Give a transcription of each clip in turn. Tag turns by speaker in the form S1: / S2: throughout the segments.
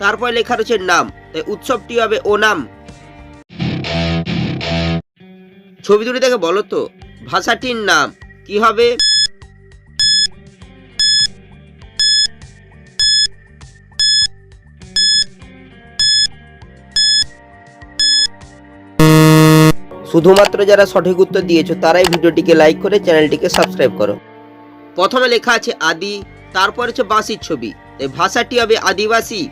S1: তারপর লেখা রয়েছে নাম। তাই উৎসবটি হবে ও নাম ছবি দুটি দেখে বলো তো, ভাষাটির নাম কি হবে? শুধুমাত্র যারা সঠিক উত্তর দিয়েছ, তারাই ভিডিওটিকে লাইক করে চ্যানেলটিকে সাবস্ক্রাইব করো। প্রথমে লেখা আছে আদি, তারপর হচ্ছে বাঁশির ছবি। তাই ভাষাটি হবে আদিবাসী।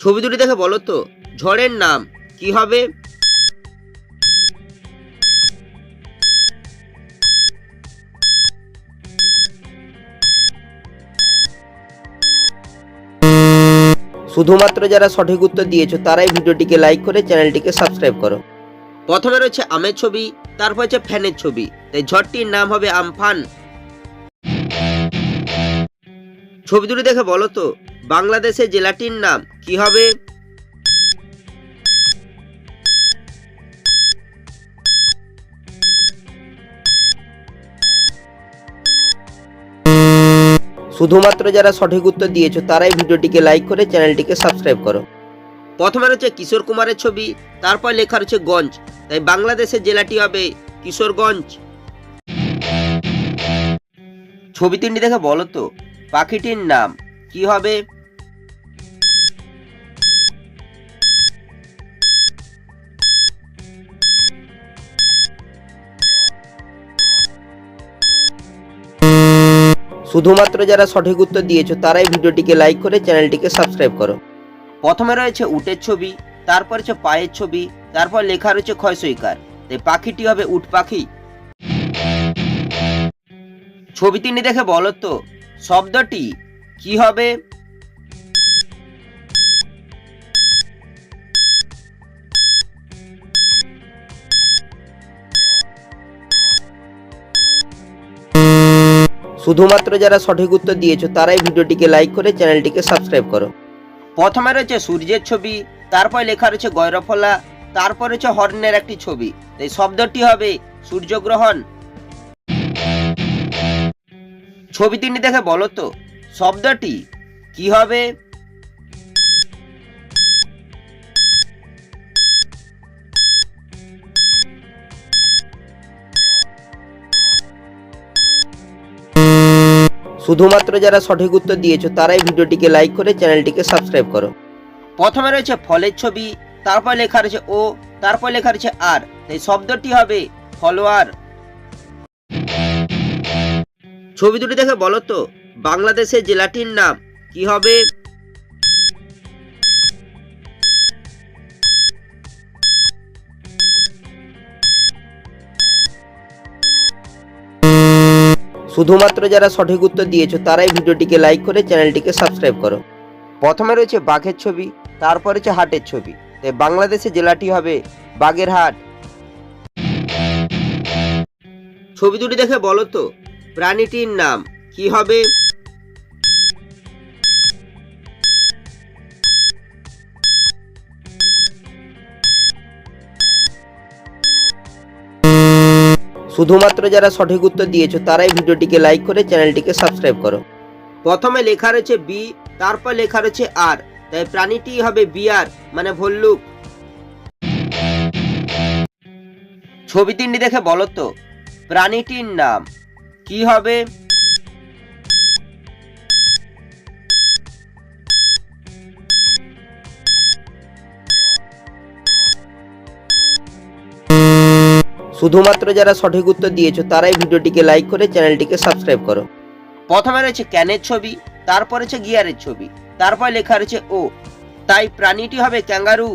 S1: ছবি দুটি দেখে বলো তো, ঝড়ের নাম কি হবে? শুধুমাত্র যারা সঠিক উত্তর দিয়েছ, তারাই ভিডিওটিকে লাইক করে চ্যানেলটিকে সাবস্ক্রাইব করো। প্রথমে রয়েছে আমের ছবি, তারপর হচ্ছে ফ্যানের ছবি। তাই ঝড়টির নাম হবে আমফান। ছবি দুটি দেখে বলো তো বাংলাদেশের জেলাটির নাম কি হবে? শুধুমাত্র যারা সঠিক উত্তর দিয়েছ, তারাই ভিডিওটিকে লাইক করে চ্যানেলটিকে সাবস্ক্রাইব করো। প্রথমে রয়েছে কিশোর কুমারের ছবি, তারপর লেখা রয়েছে গঞ্জ। তাই বাংলাদেশের জেলাটি হবে কিশোরগঞ্জ। ছবি তিনটি দেখে বলো তো, পাখিটির নাম কি হবে? শুধুমাত্র যারা সঠিক উত্তর দিয়েছ, তারাই ভিডিওটিকে লাইক করে চ্যানেলটিকে সাবস্ক্রাইব করো। প্রথমে রয়েছে উটের ছবি, তারপর হচ্ছে পায়ের ছবি, তারপর লেখা রয়েছে ক্ষয়সইকার তাই পাখিটি হবে উট পাখি। ছবি তিনি দেখে বলো তো, শব্দটি কি হবে? শুধুমাত্র যারা সঠিক উত্তর দিয়েছ, তারাই ভিডিওটিকে লাইক করে চ্যানেলটিকে সাবস্ক্রাইব করো। প্রথমে রয়েছে সূর্যের ছবি, তারপর লেখা রয়েছে গৈরফলা তারপর রয়েছে হর্নের একটি ছবি। এই শব্দটি হবে সূর্যগ্রহণ। ছবি তিনি দেখে বলো তো, শব্দটি কি হবে? শুধুমাত্র যারা সঠিক উত্তর দিয়েছ, তারাই ভিডিওটিকে লাইক করে চ্যানেলটিকে সাবস্ক্রাইব করো। প্রথমে রয়েছে ফলের ছবি, তারপর লেখা রয়েছে ও তারপর লেখা রয়েছে আর এই শব্দটি হবে ফলোয়ার ছবি দুটি দেখে বলো তো, বাংলাদেশের জেলাটির নাম কি হবে? শুধুমাত্র যারা সঠিক উত্তর দিয়েছ, তারাই ভিডিওটিকে লাইক করে চ্যানেলটিকে সাবস্ক্রাইব করো। প্রথমে রয়েছে বাঘের ছবি, তারপর রয়েছে হাটের ছবি। তাই বাংলাদেশে জেলাটি হবে বাঘের হাট ছবি দুটি দেখে বলো তো, প্রাণীটির নাম কি হবে? শুধুমাত্র যারা সঠিক উত্তর দিয়েছ, তারাই ভিডিওটিকে লাইক করে চ্যানেলটিকে সাবস্ক্রাইব করো। প্রথমে লেখা রয়েছে বি তারপর লেখা রয়েছে আর তাই প্রাণীটি হবে বিয়ার মানে ভল্লুক। ছবি তিনটি দেখে বলো তো প্রাণীটির নাম কি হবে? শুধুমাত্র যারা সঠিক উত্তর দিয়েছ, তারাই ভিডিওটিকে লাইক করে চ্যানেলটিকে সাবস্ক্রাইব করো। প্রথমে রয়েছে ক্যানের ছবি, তারপর রয়েছে গিয়ারের ছবি, তারপর লেখা রয়েছে ও। তাই প্রাণীটি হবে ক্যাঙ্গারু।